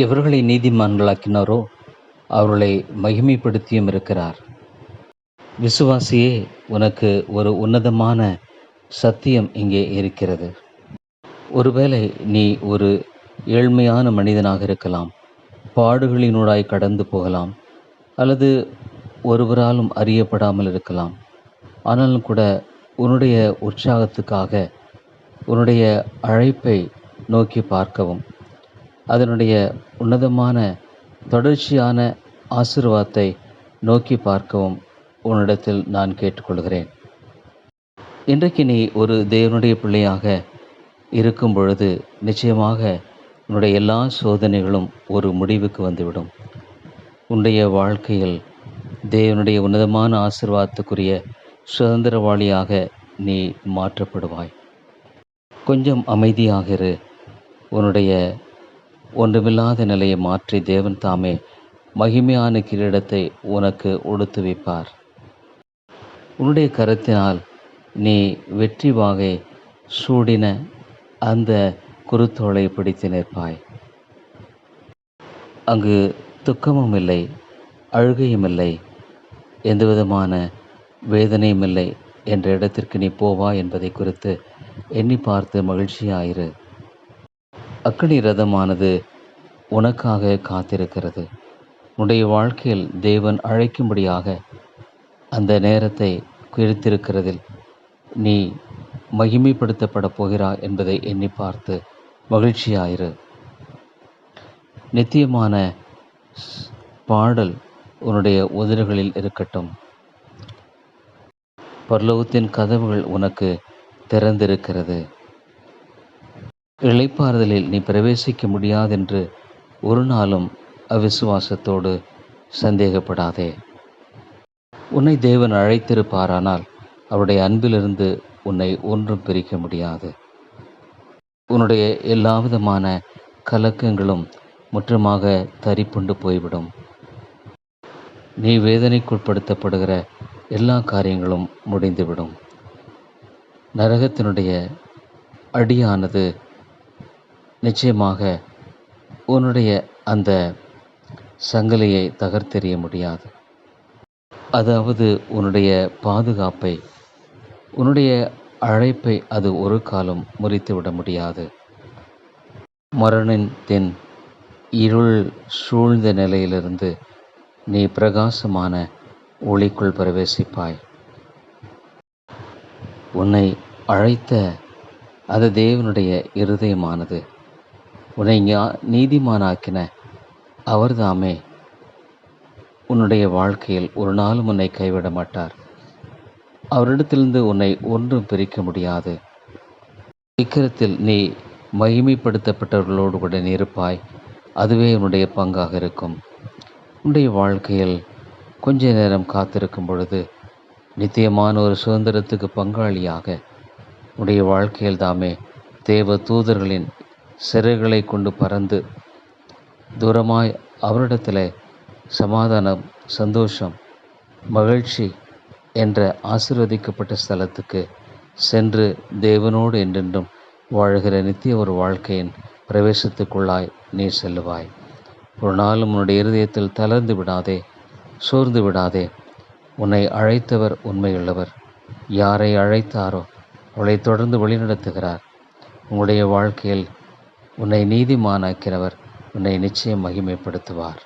எவர்களை நீதிமான்களாக்கினாரோ அவர்களை மகிமைப்படுத்தியும் இருக்கிறார். விசுவாசியே உனக்கு ஒரு உன்னதமான சத்தியம் இங்கே இருக்கிறது. ஒருவேளை நீ ஒரு ஏழ்மையான மனிதனாக இருக்கலாம் பாடுகளினூடாய் கடந்து போகலாம் அல்லது ஒருவராலும் அறியப்படாமல் இருக்கலாம். ஆனாலும் கூட உன்னுடைய உற்சாகத்துக்காக உன்னுடைய அழைப்பை நோக்கி பார்க்கவும். அதனுடைய உன்னதமான தொடர்ச்சியான ஆசீர்வாதத்தை நோக்கி பார்க்கவும் உன்னிடத்தில் நான் கேட்டுக்கொள்கிறேன். இன்றைக்கு நீ ஒரு தேவனுடைய பிள்ளையாக இருக்கும் பொழுது நிச்சயமாக உன்னுடைய எல்லா சோதனைகளும் ஒரு முடிவுக்கு வந்துவிடும். உன்னுடைய வாழ்க்கையில் தேவனுடைய உன்னதமான ஆசிர்வாதத்துக்குரிய சுதந்திரவாளியாக நீ மாற்றப்படுவாய். கொஞ்சம் அமைதியாக இரு. உன்னுடைய ஒன்றுமில்லாத நிலையை மாற்றி தேவன் தாமே மகிமையான கிரீடத்தை உனக்கு உடுத்து வைப்பார். உன்னுடைய கருத்தினால் நீ வெற்றி வாகை சூடின அந்த குருத்தோலை பிடித்து நிற்பாய். அங்கு துக்கமும் இல்லை அழுகையும் இல்லை எந்தவிதமான வேதனையும் இல்லை என்ற இடத்திற்கு நீ போவா என்பதை குறித்து எண்ணி பார்த்து மகிழ்ச்சியாயிரு. அக்னி ரதமானது உனக்காக காத்திருக்கிறது. உன்னுடைய வாழ்க்கையில் தேவன் அழைக்கும்படியாக அந்த நேரத்தை குறித்திருக்கிறதில் நீ மகிமைப்படுத்தப்பட போகிறாய் என்பதை எண்ணி பார்த்து மகிழ்ச்சியாயிரு. நித்தியமான பாடல் உன்னுடைய உதடுகளில் இருக்கட்டும். பரலோகத்தின் கதவுகள் உனக்கு திறந்திருக்கிறது. இழைப்பாறுதலில் நீ பிரவேசிக்க முடியாதென்று ஒரு நாளும் அவிசுவாசத்தோடு சந்தேகப்படாதே. உன்னை தேவன் அழைத்திருப்பாரானால் அவருடைய அன்பிலிருந்து உன்னை ஒன்றும் பிரிக்க முடியாது. உன்னுடைய எல்லா விதமான கலக்கங்களும் முற்றமாக தரிப்புண்டு போய்விடும். நீ வேதனைக்குட்படுத்தப்படுகிற எல்லா காரியங்களும் முடிந்துவிடும். நரகத்தினுடைய அடியானது நிச்சயமாக உன்னுடைய அந்த சங்கிலியை தகர்த்தெறிய முடியாது. அதாவது உன்னுடைய பாதுகாப்பை உன்னுடைய அழைப்பை அது ஒரு காலம் முறித்துவிட முடியாது. மரணத்தின் இருள் சூழ்ந்த நிலையிலிருந்து நீ பிரகாசமான ஒளிக்குள் பிரவேசிப்பாய். உன்னை அழைத்த அது தேவனுடைய இருதயமானது. உன்னை நீதிமானாக்கின அவர்தாமே. உன்னுடைய வாழ்க்கையில் ஒரு நாளும் உன்னை கைவிட மாட்டார். அவரிடத்திலிருந்து உன்னை ஒன்றும் பிரிக்க முடியாது. சீக்கிரத்தில் நீ மகிமைப்படுத்தப்பட்டவர்களோடு கூட நீ இருப்பாய் அதுவே உன்னுடைய பங்காக இருக்கும். உன்னுடைய வாழ்க்கையில் கொஞ்ச நேரம் காத்திருக்கும் பொழுது நித்தியமான ஒரு சுதந்திரத்துக்கு பங்காளியாக உன்னுடைய வாழ்க்கையில் தாமே தேவ தூதர்களின் சிறைகளை கொண்டு பறந்து தூரமாய் அவரிடத்தில் சமாதானம் சந்தோஷம் மகிழ்ச்சி என்ற ஆசிர்வதிக்கப்பட்ட ஸ்தலத்துக்கு சென்று தேவனோடு என்றென்றும் வாழ்கிற நித்திய ஒரு வாழ்க்கையின் பிரவேசத்துக்குள்ளாய் நீ செல்லுவாய். ஒரு நாளும் உன்னுடைய இருதயத்தில் தளர்ந்து விடாதே சோர்ந்து விடாதே. உன்னை அழைத்தவர் உண்மையுள்ளவர். யாரை அழைத்தாரோ அவளை தொடர்ந்து வழிநடத்துகிறார். உங்களுடைய வாழ்க்கையில் உன்னை நீதிமானாக்கிறவர் உன்னை நிச்சயம் மகிமைப்படுத்துவார்.